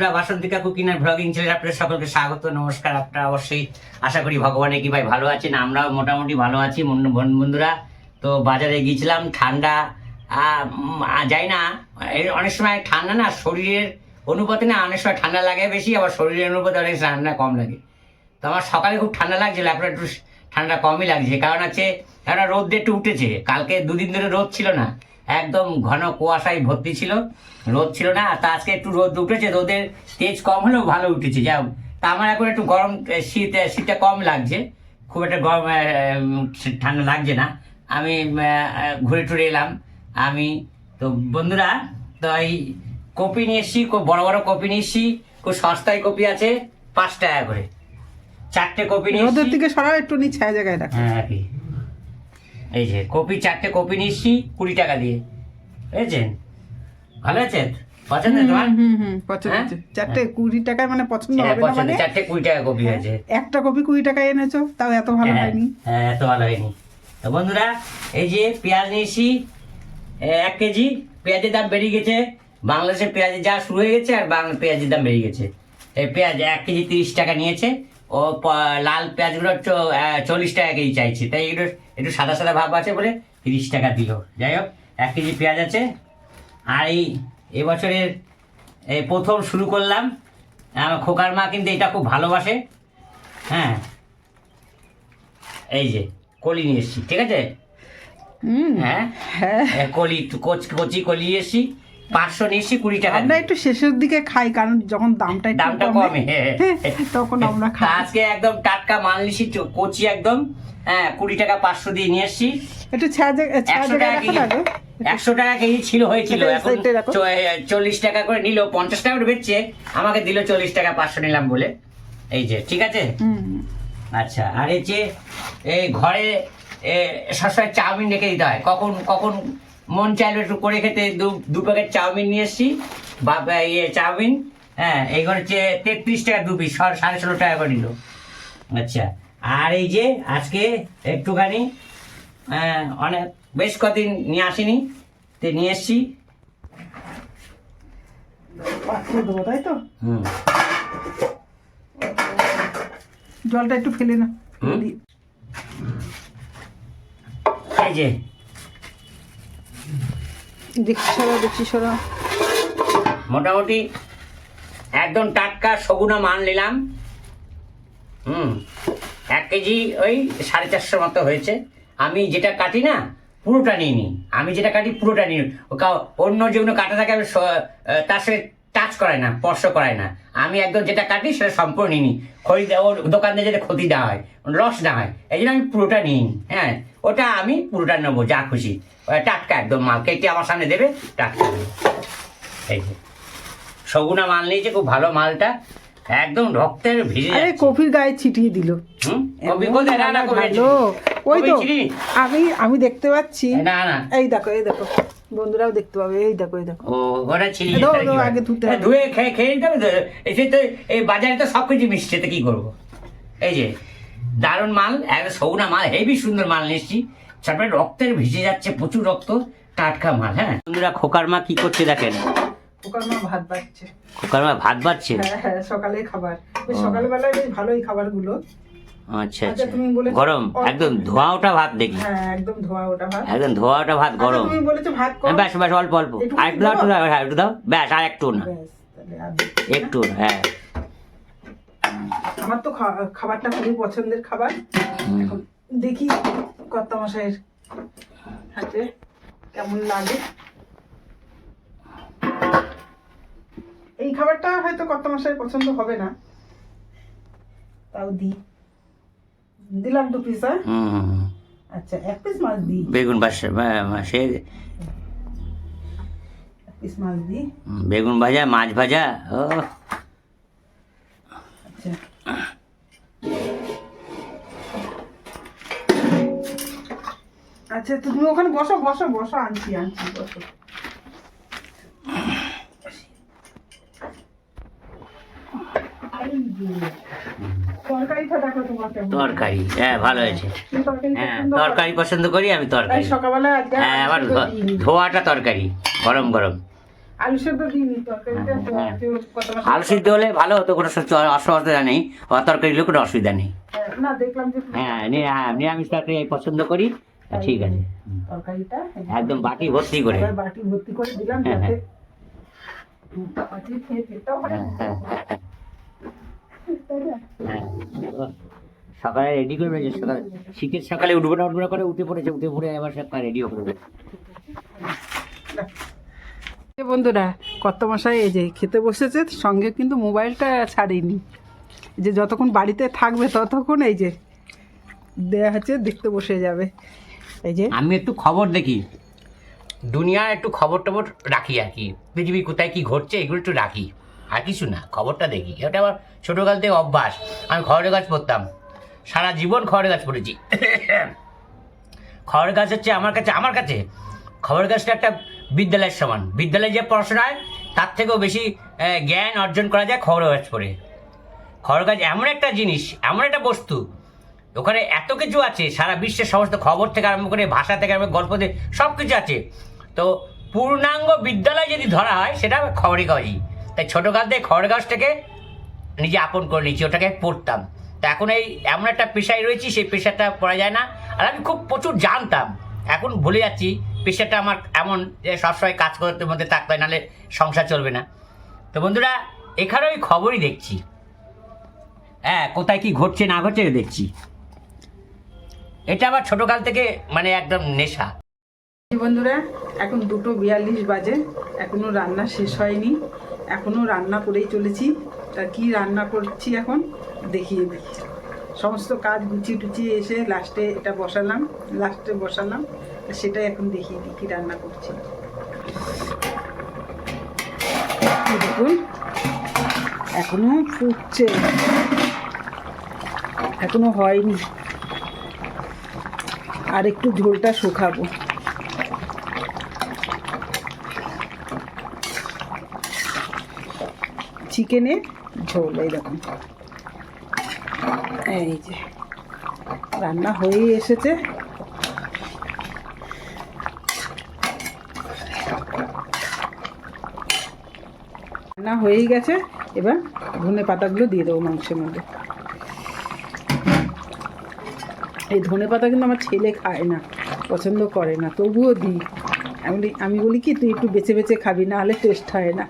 বন্ধুরা বাসন্তিকা কুকিং আর ব্লগিং চ্যানেলে আপনাদের সকলকে স্বাগত, নমস্কার। আপনারা অবশ্যই আশা করি ভগবানের ভাই ভালো আছেন, আমরাও মোটামুটি ভালো আছি বন্ধু- বন্ধু- বন্ধুরা। তো বাজারে গিয়েছিলাম, ঠান্ডা যাই না অনেক সময় ঠান্ডা না, শরীরের অনুপাতে না অনেক সময় ঠান্ডা লাগে বেশি, আবার শরীরের অনুপাতে অনেক ঠান্ডা কম লাগে। তো আমার সকালে খুব ঠান্ডা লাগছিল, এখন একটু ঠান্ডা কমই লাগছে, কারণ আছে কারণ রোদ একটু উঠেছে, কালকে দুদিন ধরে রোদ ছিল না। একদম ঘন কুয়াশায় ভর্তি ছিল রোদ ছিল না তা আজকে একটু রোদ উঠেছে রোদের তেজ কম হলেও ভালো উঠেছে। যাও তা আমার এখন একটু গরম শীত শীতটা কম লাগছে খুব একটা গরম ঠান্ডা লাগছে না। আমি ঘুরে টুরে এলাম আমি তো বন্ধুরা তো এই কপি নিয়ে এসছি খুব বড় বড় কপি নিয়ে এসছি খুব সস্তায় কপি আছে পাঁচ টাকা করে। চারটে কপি নিয়ে ওদের দিকে সরা একটু নি ছায়া জায়গায় রাখ। হ্যাঁ এই যে কপি চারটে কপি নিচ্ছি কুড়ি টাকা দিয়ে। বুঝেছেন? ভালো আছে? পছন্দ তোমার হ্যাঁ? চারটে কুড়ি টাকায় মানে পছন্দ হ্যাঁ, হবে না পছন্দ। মানে? চারটে কুড়ি টাকা কপি আছে একটা কপি কুড়ি টাকায় এনেছো তাও এত ভালো হ্যাঁ, হয়নি। হ্যাঁ এত ভালো হয়নি। তো বন্ধুরা এই যে পেঁয়াজ নিয়েছি এক কেজি পেঁয়াজের দাম বেড়ে গেছে। বাংলাদেশে পেঁয়াজের যা শুরু হয়ে গেছে আর বাংলা পেঁয়াজের দাম বেড়ে গেছে। এই পেঁয়াজ এক কেজি তিরিশ টাকা নিয়েছে। ও লাল পেঁয়াজগুলো চল্লিশ টাকা কেজি চাইছে। তাই এগুলো একটু সাদা সাদা ভাব আছে বলে তিরিশ টাকা দিল। যাই হোক এক কেজি পেঁয়াজ আছে। আর এই এবছরের এই প্রথম শুরু করলাম। আমার খোকার মা কিন্তু এটা খুব ভালোবাসে। হ্যাঁ। এই যে কলি নিয়ে এসছি ঠিক আছে? হ্যাঁ? হ্যাঁ। কলি কচি কচি কলি এসছি। পাঁচশো নিয়ে কুড়ি টাকা আমরা একটু শেষের দিকে খাই কারণ যখন দামটা দামটা কমে, কমে তখন আমরা খাই। আজকে একদম টাটকা মাল নিয়েছি কচি একদম হ্যাঁ কুড়ি টাকা পাঁচশো দিয়ে নিয়ে এসছি। একটু একশো টাকা কেজি। একশো টাকা কেজি ছিল হয়েছিল। এখন চল্লিশ টাকা করে নিল পঞ্চাশ টাকা করে বেচছে। আমাকে দিল চল্লিশ টাকা পাঁচশো নিলাম বলে। এই যে ঠিক আছে? আচ্ছা আর এই যে এই ঘরে সবসময় চাউমিন রেখে দিতে হয়। কখন কখন মন চাইলো একটু করে খেতে দু প্যাকেট চাউমিন নিয়ে এসছি। বা ইয়ে চাউমিন হ্যাঁ এইগুলো হচ্ছে তেত্রিশ টাকা দু পিস সাড়ে ষোলো টাকা করে নিল। আচ্ছা আর এই যে আজকে একটুখানি অনেক বেশ কদিন নিয়ে আসিনি তো নিয়ে এসছি। তাই তো? হুম। জলটা একটু ফেলে না। এই যে দেখছি সরা দেখছি, সরা। মোটামুটি একদম টাটকা সগুনা মান নিলাম। হুম, এক কেজি ওই সাড়ে চারশো মতো হয়েছে। আমি যেটা কাটি না, পুরোটা নিই নি আমি যেটা কাটি পুরোটা নিই অন্য যেগুলো কাটা থাকে, আমি তার সাথে টাচ করায় না স্পর্শ করায় না। আমি একদম যেটা কাটি সেটা সম্পূর্ণ নিই নি খরিদ ওর দোকান দিয়ে যেটা ক্ষতি দেওয়া হয় লস না হয় এই জন্য আমি পুরোটা নিই হ্যাঁ। ওটা আমি পুরোটা নেব যা খুশি। টাটকা একদম মাল কেটে আমার সামনে দেবে টাটকা। এই যে সগুনা মাল নিয়েছে খুব ভালো মালটা একদম রক্তের ভিজে আরে কফির গায়ে ছিটিয়ে দিল। হুম? কবি কোথায়? না, না, কবি ভালো। ওই তো আমি আমি দেখতে পাচ্ছি। না না। এই দেখো এই দেখো। বন্ধুরাও দেখতে পাবে এই দেখো এই দেখো। ও ওরা ছিলি দাও, দাও, আগে ধুতে হ্যাঁ, ধুয়ে খেয়ে খেয়ে নিতে হবে তো। এসে তো এই বাজারে তো সব কিছু মিশছে তো কি করব? এই যে দারুণ মাল একদম সৌনা মাল হেভি সুন্দর মাল নিচ্ছি তারপরে রক্তের ভিজে যাচ্ছে প্রচুর রক্ত টাটকা মাল হ্যাঁ? বন্ধুরা খোকার মা কি করছে দেখেন? খোকার মা ভাত বাড়ছে। খোকার মা ভাত বাড়ছে? হ্যাঁ হ্যাঁ সকালে খাবার। বেশ ও। সকাল বেলায় বেশ ভালোই খাবারগুলো। আচ্ছা আচ্ছা, আচ্ছা। তুমি বলেছ গরম একদম ধোয়া ওটা ভাত দেখি। হ্যাঁ একদম ধোয়া ওটা ভাত। একদম ধোয়া ওটা ভাত আচ্ছা, গরম। তুমি বলেছ ভাত কম। ব্যাস ব্যাস অল্প অল্প। আর একটু দাও দাও? হ্যাঁ একটু দাও। ব্যাস আর একটু না। একটু হ্যাঁ। আমার তো খাবারটা খুবই পছন্দের খাবার। এখন দেখি কর্তা মশাইয়ের হাতে কেমন লাগে। এই খাবারটা হয়তো কর্তা মশাই পছন্দ হবে না। তাও দি দিলাম দু পিস হ্যাঁ? আচ্ছা এক পিস মাছ দিই। বেগুন বাস সে এক পিস মাছ দিই। বেগুন ভাজা মাছ ভাজা ও। আচ্ছা। আচ্ছা তুমি ওখানে বসো বসো বসো আনছি আনছি বসো। যে, তরকারিটা দেখো তোমার কেমন তরকারি হ্যাঁ ভালো হয়েছে। হ্যাঁ তরকারি পছন্দ করি আমি তরকারি। সকালবেলা হ্যাঁ দিইনি। ধোয়াটা তরকারি গরম গরম। আলু সেদ্ধ হ্যাঁ। সিদ্ধ হলে ভালো হতো কোনো অসুবিধা নেই। তরকারি হলে কোনো অসুবিধা নেই। হ্যাঁ, হ্যাঁ হ্যাঁ নিরামিষ তরকারি পছন্দ করি হ্যাঁ, ঠিক আছে। তরকারিটা একদম বাটি ভর্তি করে। বাটি ভর্তি করে দিলাম হ্যাঁ, যাতে হ্যাঁ। খেয়ে পেটটাও সকালে রেডি করবে যে সকালে শীতের সকালে উঠবো না উঠবো না করে উঠে পড়েছে উঠে পড়ে আবার সকালে রেডিও করবে। বন্ধুরা কত মশাই এই যে খেতে বসেছে সঙ্গে কিন্তু মোবাইলটা ছাড়েনি। যে যতক্ষণ বাড়িতে থাকবে ততক্ষণ এই যে দেয়া হচ্ছে দেখতে বসে যাবে। এই যে আমি একটু খবর দেখি। দুনিয়া একটু খবর টবর রাখি আর কি। পৃথিবী কোথায় কি ঘটছে এগুলো একটু রাখি। আর কিছু না, খবরটা দেখি। এটা আমার ছোটোকাল থেকে অভ্যাস। আমি খড়ের গাছ পড়তাম। সারা জীবন খড়ের গাছ পড়েছি। খড়ের গাছ হচ্ছে আমার কাছে আমার কাছে। খবরের গাছটা একটা বিদ্যালয়ের সমান। বিদ্যালয়ে যে পড়াশোনা হয়, তার থেকেও বেশি জ্ঞান অর্জন করা যায় খবরের গাছ পড়ে। খবরের গাছ এমন একটা জিনিস, এমন একটা বস্তু। ওখানে এত কিছু আছে, সারা বিশ্বের সমস্ত খবর থেকে আরম্ভ করে ভাষা থেকে আরম্ভ গল্প থেকে সব কিছু আছে। তো পূর্ণাঙ্গ বিদ্যালয় যদি ধরা হয়, সেটা খবরের কাগজই তাই ছোটোকাল থেকে খবরের কাগজটাকে নিজে আপন করে নিয়েছি, ওটাকে পড়তাম তো এখন এই এমন একটা পেশায় রয়েছি, সেই পেশাটা পড়া যায় না। আর আমি খুব প্রচুর জানতাম। এখন ভুলে যাচ্ছি, পেশাটা আমার এমন যে সবসময় কাজ করতে মধ্যে থাকতে হয় নাহলে সংসার চলবে না। তো বন্ধুরা, এখানে ওই খবরই দেখছি। হ্যাঁ কোথায় কি ঘটছে না ঘটছে দেখছি। এটা আবার ছোটকাল থেকে মানে একদম নেশা। বন্ধুরা এখন দুটো বিয়াল্লিশ বাজে, এখনও রান্না শেষ হয়নি, এখনও রান্না করেই চলেছি। তা কি রান্না করছি এখন? দেখিয়ে দিই। সমস্ত কাজ গুছিয়ে টুচিয়ে এসে লাস্টে এটা বসালাম, লাস্টে বসালাম সেটাই এখন দেখিয়ে দিই কি রান্না করছি। দেখুন, এখনও ফুটছে, এখনও হয়নি। আর একটু ঝোলটা শুকাবো। চিকেনের ঝোল, এই দেখুন এই যে, রান্না হয়েই এসেছে। রান্না হয়েই গেছে। এবার ধনে পাতাগুলো দিয়ে দেবো মাংসের মধ্যে। এই ধনে পাতা কিন্তু আমার ছেলে খায় না, পছন্দ করে না, তবুও দিই। আমি আমি বলি কি, তুই একটু বেছে বেছে খাবি, না হলে টেস্ট হয় না।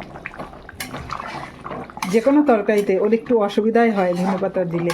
যে কোনো তরকারিতে ওর একটু অসুবিধাই হয় ধনে পাতা দিলে।